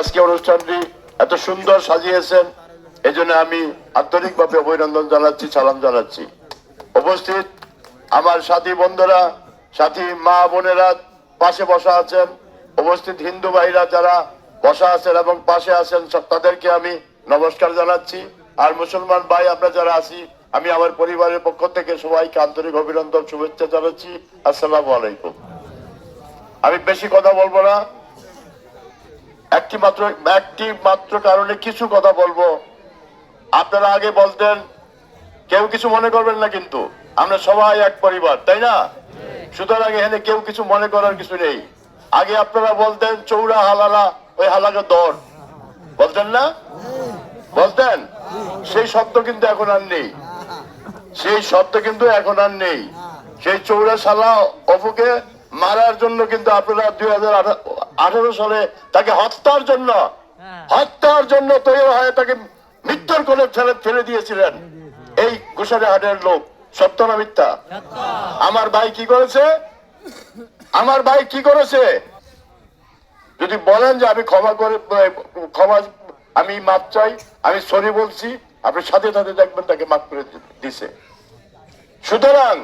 আজকে অনুষ্ঠানটি এত সুন্দর সাজিয়েছেন এই জন্য আমি আন্তরিকভাবে অভিনন্দন জানাচ্ছি, সালাম জানাচ্ছি। উপস্থিত আমার সাথী বন্ধুরা, সাথী মা বোনেরা পাশে বসা আছেন, উপস্থিত হিন্দু ভাইরা যারা বসা আছেন এবং পাশে আছেন তাদেরকে আমি নমস্কার জানাচ্ছি। আর মুসলমান ভাই, আমরা যারা আছি, আমি আমার পরিবারের পক্ষ থেকে সবাইকে আন্তরিক অভিনন্দন, শুভেচ্ছা জানাচ্ছি। আসসালামু আলাইকুম। আমি বেশি কথা বলব না। একটি মাত্র একটি মাত্র কারণে কিছু কথা বলব। আপনারা আগে বলতেন, কেউ কিছু মনে করবেন না কিন্তু, আমরা সবাই এক পরিবার, তাই না? সুতরাং এখানে কেউ কিছু মনে করার কিছু নেই। আগে আপনারা বলতেন, চৌরা হালালা, ওই হালাকে দর বলতেন না? বলতেন? সেই শব্দ কিন্তু এখন আর নেই। সেই শব্দ কিন্তু এখন আর নেই। সেই চৌরা সালা অপুকে মারার জন্য কিন্তু আপনারা দুই হাজার আঠারো আঠারো সালে তাকে হত্যার জন্য হত্যার জন্য তৈরি হয়ে তাকে মৃত্যুর কোলে ফেলে ফেলে দিয়েছিলেন। এই গোসারে হাটের লোক সত্য না মিথ্যা? আমার ভাই কি করেছে? আমার ভাই কি করেছে? যদি বলেন যে আমি ক্ষমা করে ক্ষমা আমি মাপ চাই আমি সরি বলছি আপনি সাথে সাথে দেখবেন তাকে মাফ করে দিছে। সুতরাং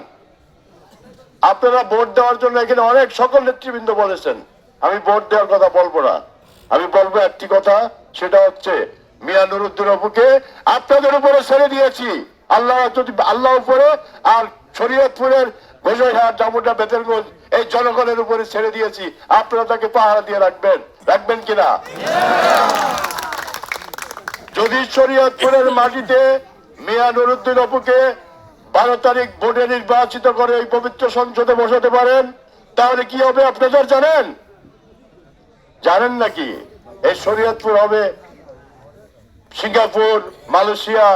আপনারা ভোট দেওয়ার জন্য এখানে অনেক সকল নেতৃবৃন্দ বলেছেন। আমি ভোট দেওয়ার কথা বলব না। আমি বলব একটি কথা, সেটা হচ্ছে মিয়া নুরুদ্দিন অপুকে আপনাদের উপরে ছেড়ে দিয়েছি। আল্লাহ যদি, আল্লাহ উপরে আর শরীয়তপুরের ঘোষাঘাট জামুটা বেতনগঞ্জ এই জনগণের উপরে ছেড়ে দিয়েছি, আপনারা তাকে পাহারা দিয়ে রাখবেন। রাখবেন কিনা যদি শরীয়তপুরের মাটিতে মিয়া নুরুদ্দিন অপুকে বারো তারিখ ভোটে নির্বাচিত করে এই পবিত্র সংসদে বসাতে পারেন, তাহলে কি হবে আপনাদের জানেন? জানেন নাকি? এই শরীয়তপুর হবে সিঙ্গাপুর, মালয়েশিয়া,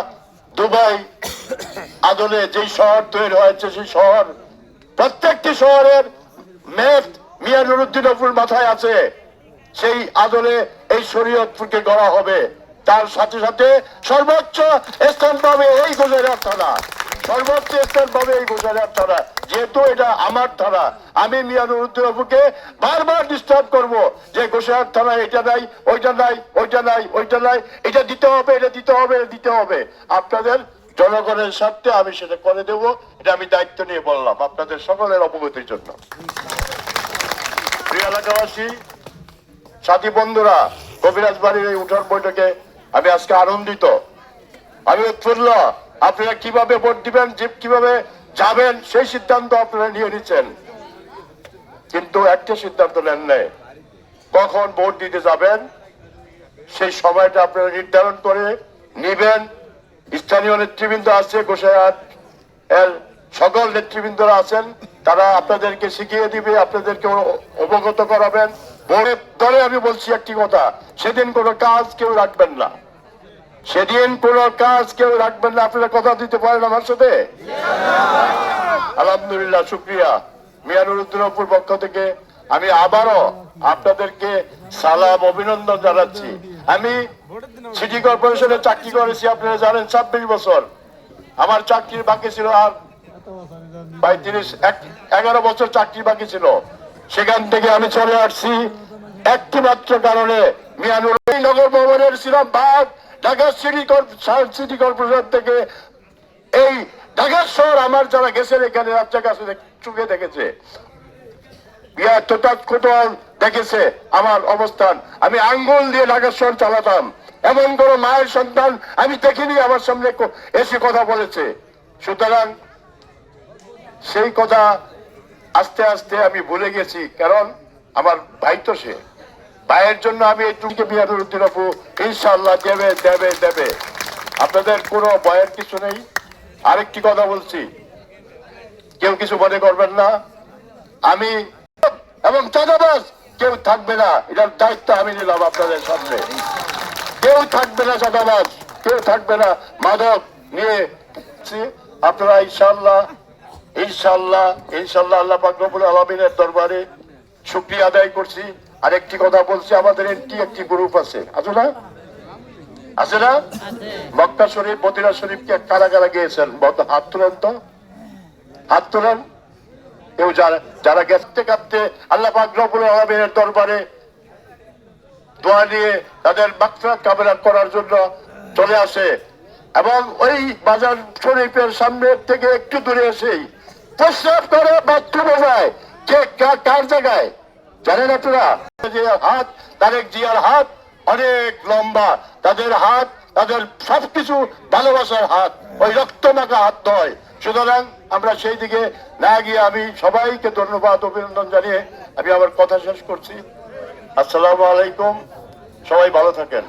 দুবাই। আদলে যেই শহর তৈরি হয়েছে, সেই শহর, প্রত্যেকটি শহরের মেঘ মিয়া নুরুদ্দিন অপুর মাথায় আছে। সেই আদলে এই শরীয়তপুরকে গড়া হবে। তার সাথে সাথে সর্বোচ্চ স্থান পাবে এই গুজরাট থানা সর্বোচ্চ পাবে এই গুজরাট থানা যেহেতু এটা আমার থানা আমি মিয়ানুর উদ্দিন বাবুকে বারবার ডিস্টার্ব করব যে গোসাহাট থানা এটা নাই, ওইটা নাই ওইটা নাই ওইটা নাই। এটা দিতে হবে, এটা দিতে হবে, এটা দিতে হবে। আপনাদের জনগণের স্বার্থে আমি সেটা করে দেব। এটা আমি দায়িত্ব নিয়ে বললাম আপনাদের সকলের অবগতির জন্য। প্রিয় এলাকাবাসী, সাথী বন্ধুরা, কবিরাজ বাড়ির এই উঠার বৈঠকে আমি আজকে আনন্দিত। আমি উৎফুল্ল। আপনারা কীভাবে ভোট দিবেন কীভাবে যাবেন, সেই সিদ্ধান্ত আপনারা নিয়ে নিচ্ছেন। কিন্তু একটা সিদ্ধান্ত নেন নাই। কখন ভোট দিতে যাবেন, সেই সময়টা আপনারা নির্ধারণ করে নিবেন। স্থানীয় নেতৃবৃন্দ আছে গোসাইহাট এর সকল নেতৃবৃন্দরা আছেন, তারা আপনাদেরকে শিখিয়ে দিবে, আপনাদেরকে অবগত করাবেন। ভোটের দলে আমি বলছি একটি কথা, সেদিন কোনো কাজ কেউ রাখবেন না। সেদিন কোন কাজ কেউ রাখবেন না, আপনারা কথা দিতে পারেন আমার সাথে? আলহামদুলিল্লাহ, শুক্রিয়া। মিয়ানুরুদ্দিনপুর পক্ষ থেকে আমি আবারও আপনাদেরকে সালাম, অভিনন্দন জানাচ্ছি। আমি সিটি কর্পোরেশনে চাকরি করেছি, আপনারা জানেন, ছাব্বিশ বছর। আমার চাকরি বাকি ছিল আর প্রায় তিরিশ এগারো বছর চাকরি বাকি ছিল। সেখান থেকে আমি চলে আসছি একটি মাত্র কারণে মিয়ানুর নগর ভবনের ছিলাম ভাগ ঢাকা সিটি সিটি কর্পোরেশন থেকে এই ঢাকা শহর আমার যারা গেছেন এখানে রাজ্যের কাছে চুকে দেখেছে। দেখেছে আমার অবস্থান। আমি আঙ্গুল দিয়ে ঢাকা শহর চালাতাম। এমন কোন মায়ের সন্তান আমি দেখিনি, আমার সামনে এসে কথা বলেছে। সুতরাং সেই কথা আস্তে আস্তে আমি ভুলে গেছি, কারণ আমার ভাই তো সে। ভাইয়ের জন্য আমি এইটুকুকে বিহারের উদ্দিন আপু ইনশাল্লাহ দেবে দেবে দেবে। আপনাদের কোনো ভয়ের কিছু নেই। আরেকটি কথা বলছি। কেউ কিছু মনে করবেন না। আমি এবং চাঁদাবাস কেউ থাকবে না। এটার দায়িত্ব আমি নিলাম আপনাদের সামনে। কেউ থাকবে না চাঁদাবাস কেউ থাকবে না মাদক নিয়ে। আপনারা ইনশাল্লাহ ইনশাল্লাহ ইনশাল্লাহ আল্লাহ পাকরবুল আলমিনের দরবারে শুক্রিয়া আদায় করছি। আর একটি কথা বলছি, আমাদের একটি একটি গ্রুপ আছে। আছে না? আছে না? মক্কা শরীফ, মদিনা কারা কারা গিয়েছেন। হাত তো। হাত কেউ যারা গেছতে কাঁদতে আল্লাহ পাক রবুল আলমিনের দরবারে দোয়া নিয়ে তাদের মাকফরাত কামনা করার জন্য চলে আসে। এবং ওই বাজার শরীফের সামনে থেকে একটু দূরে এসেই প্রস্রাব করে বাথরুমে যায় কা- কার জায়গায়? জানেন আপনারা হাত তারেক জিয়ার হাত অনেক লম্বা। তাদের হাত, তাদের সবকিছু ভালোবাসার হাত। ওই রক্ত মাখা হাত নয়। সুতরাং আমরা সেই দিকে না গিয়ে আমি সবাইকে ধন্যবাদ, অভিনন্দন জানিয়ে আমি আমার কথা শেষ করছি। আসসালামু আলাইকুম। সবাই ভালো থাকেন।